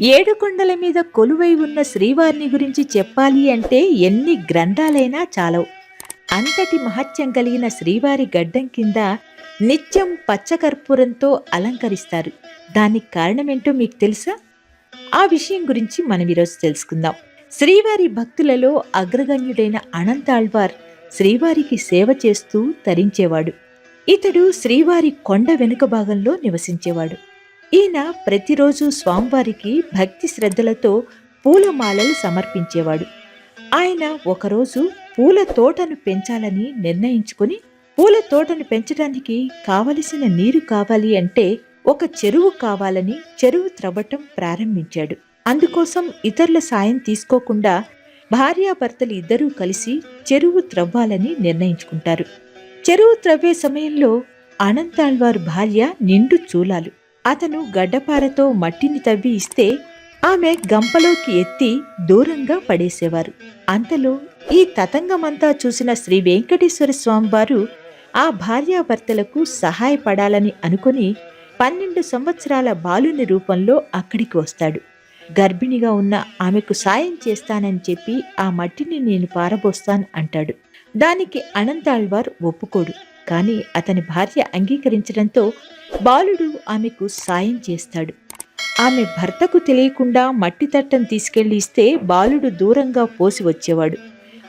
ఏడు కొండల మీద కొలువై ఉన్న శ్రీవారిని గురించి చెప్పాలి అంటే ఎన్ని గ్రంథాలైనా చాలవు. అంతటి మహత్యం కలిగిన శ్రీవారి గడ్డం కింద నిత్యం పచ్చకర్పూరంతో అలంకరిస్తారు. దానికి కారణమేంటో మీకు తెలుసా? ఆ విషయం గురించి మనం ఈరోజు తెలుసుకుందాం. శ్రీవారి భక్తులలో అగ్రగణ్యుడైన అనంతాళ్వార్ శ్రీవారికి సేవ చేస్తూ తరించేవాడు. ఇతడు శ్రీవారి కొండ వెనుక భాగంలో నివసించేవాడు. ఈయన ప్రతిరోజు స్వామివారికి భక్తి శ్రద్ధలతో పూలమాలలు సమర్పించేవాడు. ఆయన ఒకరోజు పూల తోటను పెంచాలని నిర్ణయించుకుని పూల తోటను పెంచడానికి కావలసిన నీరు కావాలి అంటే ఒక చెరువు కావాలని చెరువు త్రవ్వటం ప్రారంభించాడు. అందుకోసం ఇతరుల సాయం తీసుకోకుండా భార్యాభర్తలు ఇద్దరూ కలిసి చెరువు త్రవ్వాలని నిర్ణయించుకుంటారు. చెరువు త్రవ్వే సమయంలో అనంతాళ్వారు భార్య నిండు చూలాలు. అతను గడ్డపారతో మట్టిని తవ్వి ఇస్తే ఆమె గంపలోకి ఎత్తి దూరంగా పడేసేవారు. అంతలో ఈ తతంగమంతా చూసిన శ్రీ వెంకటేశ్వర స్వామివారు ఆ భార్యాభర్తలకు సహాయపడాలని అనుకుని పన్నెండు సంవత్సరాల బాలుని రూపంలో అక్కడికి వస్తాడు. గర్భిణిగా ఉన్న ఆమెకు సాయం చేస్తానని చెప్పి ఆ మట్టిని నేను పారబోస్తాను అంటాడు. దానికి అనంతాళ్వార్ ఒప్పుకోడు. కానీ అతని భార్య అంగీకరించడంతో బాలుడు ఆమెకు సాయం చేస్తాడు. ఆమె భర్తకు తెలియకుండా మట్టి తట్టం తీసుకెళ్ళి ఇస్తే బాలుడు దూరంగా పోసి వచ్చేవాడు.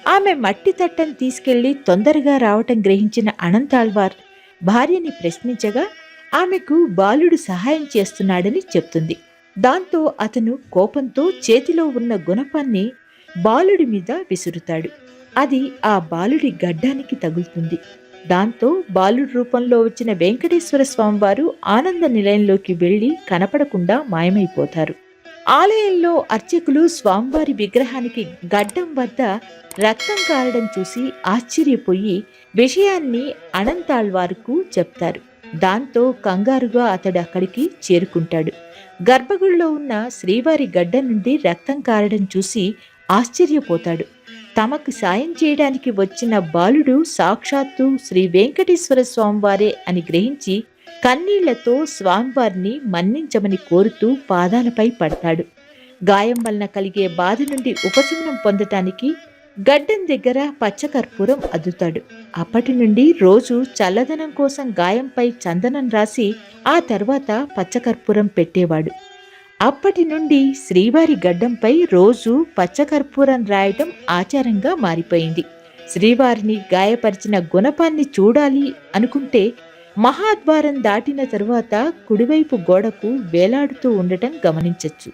ఆమె మట్టి తట్టం తీసుకెళ్ళి తొందరగా రావటం గ్రహించిన అనంతాల్వార్ భార్యని ప్రశ్నించగా ఆమెకు బాలుడు సహాయం చేస్తున్నాడని చెప్తుంది. దాంతో అతను కోపంతో చేతిలో ఉన్న గుణపాన్ని బాలుడి మీద విసురుతాడు. అది ఆ బాలుడి గడ్డానికి తగులుతుంది. దాంతో బాలుడి రూపంలో వచ్చిన వెంకటేశ్వర స్వామివారు ఆనంద నిలయంలోకి వెళ్ళి కనపడకుండా మాయమైపోతారు. ఆలయంలో అర్చకులు స్వామివారి విగ్రహానికి గడ్డం వద్ద రక్తం కారడం చూసి ఆశ్చర్యపోయి విషయాన్ని అనంతాళ్వారుకు చెప్తారు. దాంతో కంగారుగా అతడు అక్కడికి చేరుకుంటాడు. గర్భగుడిలో ఉన్న శ్రీవారి గడ్డ నుండి రక్తం కారడం చూసి ఆశ్చర్యపోతాడు. తమకు సాయం చేయడానికి వచ్చిన బాలుడు సాక్షాత్తు శ్రీ వెంకటేశ్వర స్వామివారే అని గ్రహించి కన్నీళ్ళతో స్వామివారిని మన్నించమని కోరుతూ పాదాలపై పడతాడు. గాయం వలన కలిగే బాధ నుండి ఉపశమనం పొందటానికి గడ్డం దగ్గర పచ్చకర్పూరం అద్దుతాడు. అప్పటి నుండి రోజు చల్లదనం కోసం గాయంపై చందనం రాసి ఆ తర్వాత పచ్చకర్పూరం పెట్టేవాడు. అప్పటి నుండి శ్రీవారి గడ్డంపై రోజు పచ్చకర్పూరం రాయటం ఆచారంగా మారిపోయింది. శ్రీవారిని గాయపరిచిన గుణపాన్ని చూడాలి అనుకుంటే మహాద్వారం దాటిన తరువాత కుడివైపు గోడకు వేలాడుతూ ఉండటం గమనించవచ్చు